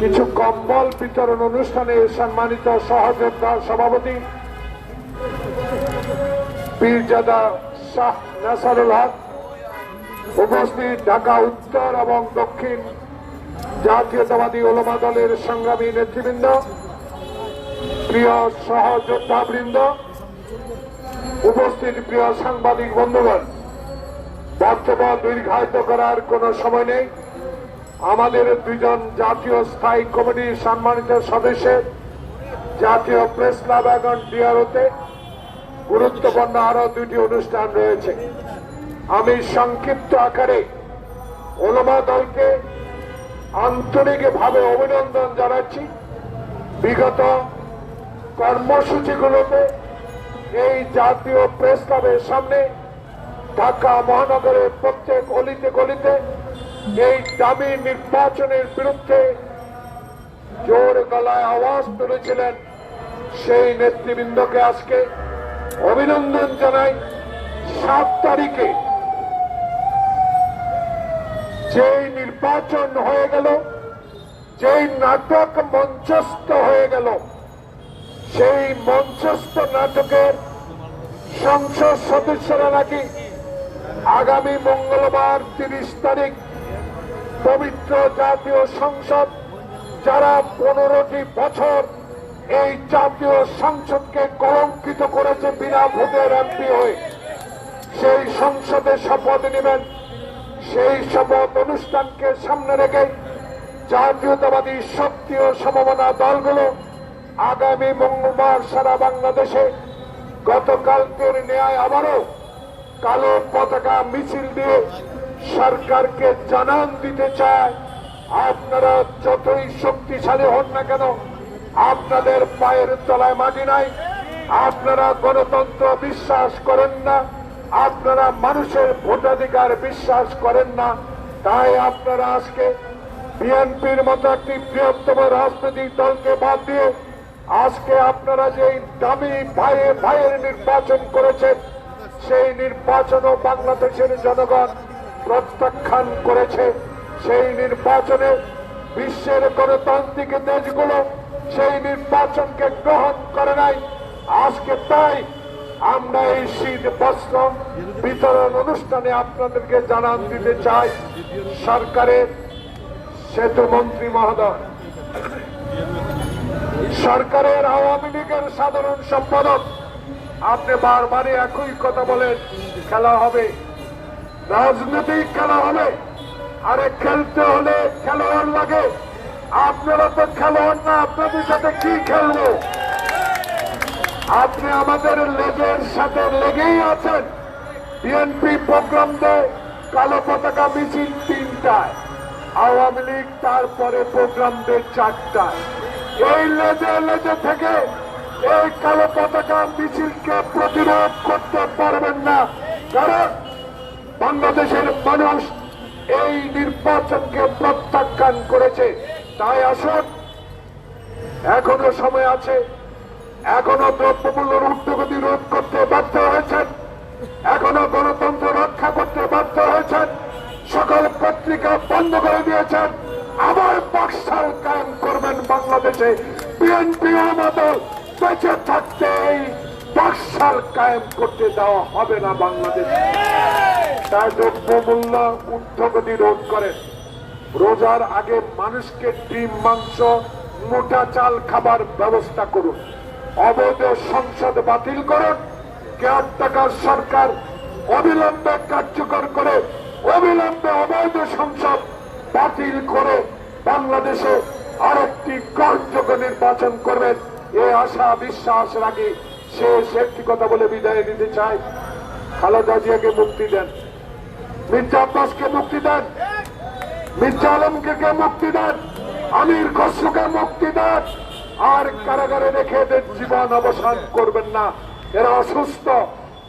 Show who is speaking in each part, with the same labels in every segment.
Speaker 1: কিছু কম্বল বিতরণ অনুষ্ঠানে সম্মানিত সহযোদ্ধা সভাপতি পীরজাদা শাহ নাসারুল হক উপস্থিত ঢাকা উত্তর এবং দক্ষিণ জাতীয়তাবাদী ওলমা দলের সংগ্রামী নেতৃবৃন্দ, প্রিয় সহযোদ্ধাবৃন্দ, উপস্থিত প্রিয় সাংবাদিক বন্ধুগণ, বক্তব্য দীর্ঘায়িত করার কোনো সময় নেই। আমাদের দুজন জাতীয় স্থায়ী কমিটির সম্মানিত সদস্যের জাতীয় প্রেস ক্লাব এখন ডিআরওতে। গুরুত্বপূর্ণ আরও দুটি অনুষ্ঠান রয়েছে। আমি সংক্ষিপ্ত আকারে ওলমা দলকে আন্তরিকভাবে অভিনন্দন জানাচ্ছি। বিগত কর্মসূচিগুলোতে এই জাতীয় প্রেস ক্লাবের সামনে ঢাকা মহানগরের প্রত্যেক অলিতে গলিতে এই দামি নির্বাচনের বিরুদ্ধে জোর গলায় আওয়াজ তুলেছিলেন সেই নেতৃবৃন্দকে আজকে অভিনন্দন জানাই সাত তারিখে। যেই নির্বাচন হয়ে গেল, যেই নাটক মঞ্চস্থ হয়ে গেল, সেই মঞ্চস্থ নাটকের সংসদ সদস্যরা নাকি আগামী মঙ্গলবার তিরিশ তারিখ পবিত্র জাতীয় সংসদ, যারা পনেরোটি বছর এই জাতীয় সংসদকে কলঙ্কিত করেছে বিনা ভোটের এমপি হয়ে, সেই সংসদে শপথ নেবেন। সেই শপথ অনুষ্ঠানকে সামনে রেখে জাতীয়তাবাদী শক্তি ও দলগুলো আগামী মঙ্গলবার সারা বাংলাদেশে গতকালকের ন্যায় আবারও কালো পতাকা মিছিল দিয়ে সরকারকে জানান দিতে চায়, আপনারা যতই শক্তিশালী হন না কেন, আপনাদের পায়ের তলায় মাটি নাই, আপনারা গণতন্ত্র বিশ্বাস করেন না, আপনারা মানুষের ভোটাধিকার বিশ্বাস করেন না, তাই আপনারা আজকে বিএনপির মতো একটি বৃহত্তম রাজনৈতিক দলকে বাদ দিয়ে আজকে আপনারা যে দামি ভাইয়ে ভাইয়ের নির্বাচন করেছেন, সেই নির্বাচনও বাংলাদেশের জনগণ প্রত্যাখ্যান করেছে সেই নির্বাচনে বিশ্বের গণতান্ত্রিক দেশগুলো সেই নির্বাচনকে গ্রহণ করে নাই। আজকে তাই আমরা এই শীত বস্ত্র বিতরণ অনুষ্ঠানে আপনাদেরকে জানান দিতে চাই সরকারের সেতু মন্ত্রী মহোদয়। সরকারের আওয়ামী লীগের সাধারণ সম্পাদক, আপনি বারবারই একই কথা বলেন, খেলা হবে। রাজনৈতিক খেলা হলে, আরে খেলতে হলে খেলোয়াড় লাগে। আপনারা তো খেলোয়াড় না, আপনাদের সাথে কি খেলব? আপনি আমাদের লেগের সাথে লেগেই আছেন। বিএনপি প্রোগ্রাম দেয় কালো পতাকা মিছিল তিনটায়, আওয়ামী লীগ তারপরে প্রোগ্রাম দেয় চারটায়। এই লেজে লেজে থেকে এই কালো পতাকা মিছিলকে প্রতিরোধ করতে পারবেন না। কারণ বাংলাদেশের মানুষ এই নির্বাচনকে প্রত্যাখ্যান করেছে। তাই আসুন, এখনও সময় আছে, এখনও দ্রব্যমূল্যের ঊর্ধ্বগতি রোধ করতে ব্যর্থ হয়েছেন, এখনও গণতন্ত্র রক্ষা করতে ব্যর্থ হয়েছেন, সকল পত্রিকা বন্ধ করে দিয়েছেন, আবার বাকশাল কায়েম করবেন বাংলাদেশে। বিএনপি আমাদের বেঁচে থাকতে এই কায়েম করতে দেওয়া হবে না বাংলাদেশে তাই দ্রব্যমূল্য ঊর্ধ্বগতি রোধ করেন রোজার আগে মানুষকে ডিম, মাংস, মোটা চাল খাবার ব্যবস্থা করুন। অবৈধ সংসদ বাতিল করুন। কেয়ারটেকার সরকার অবিলম্বে কার্যকর করে, অবিলম্বে অবৈধ সংসদ বাতিল করে বাংলাদেশে আরেকটি কার্যকর নির্বাচন করবেন। এ আশা, বিশ্বাস রাখি। শেষ একটি কথা বলে বিদায় নিতে চাই। খালেদা জিয়াকে মুক্তি দেন। মির্জা আব্বাসকে মুক্তি দেন। মির্জা আলমকে কে মুক্তি দেন। আমির খসরুকে মুক্তি দেন। আর কারাগারে রেখে এদের জীবন অবসান করবেন না। এরা অসুস্থ,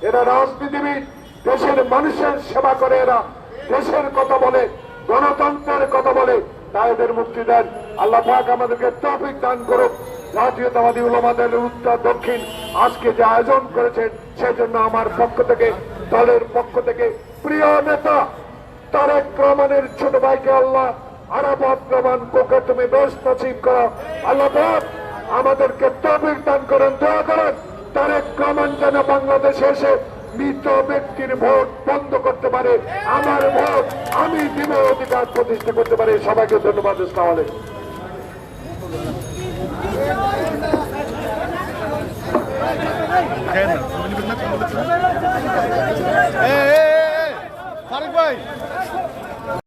Speaker 1: এরা রাজনীতিবিদ, দেশের মানুষের সেবা করে এরা। দেশের কথা বলে, গণতন্ত্রের কথা বলে, তাই এদের মুক্তি দেন। আল্লাহ পাক আমাদেরকে টপিক দান করুক। জাতীয়তাবাদী উলামাদের উত্তর দক্ষিণ আজকে যে আয়োজন করেছেন, সেজন্য আমার পক্ষ থেকে, দলের পক্ষ থেকে প্রিয় নেতা, তারেক রহমানের ছোট ভাইকে আল্লাহ রহমান কোকে তুমি আল্লাহ আমাদেরকে করেন তারেক যেন এসে মৃত ব্যক্তির ভোট বন্ধ করতে পারে, আমার ভোট আমি করতে পারি। সবাইকে ধন্যবাদ ইসলাম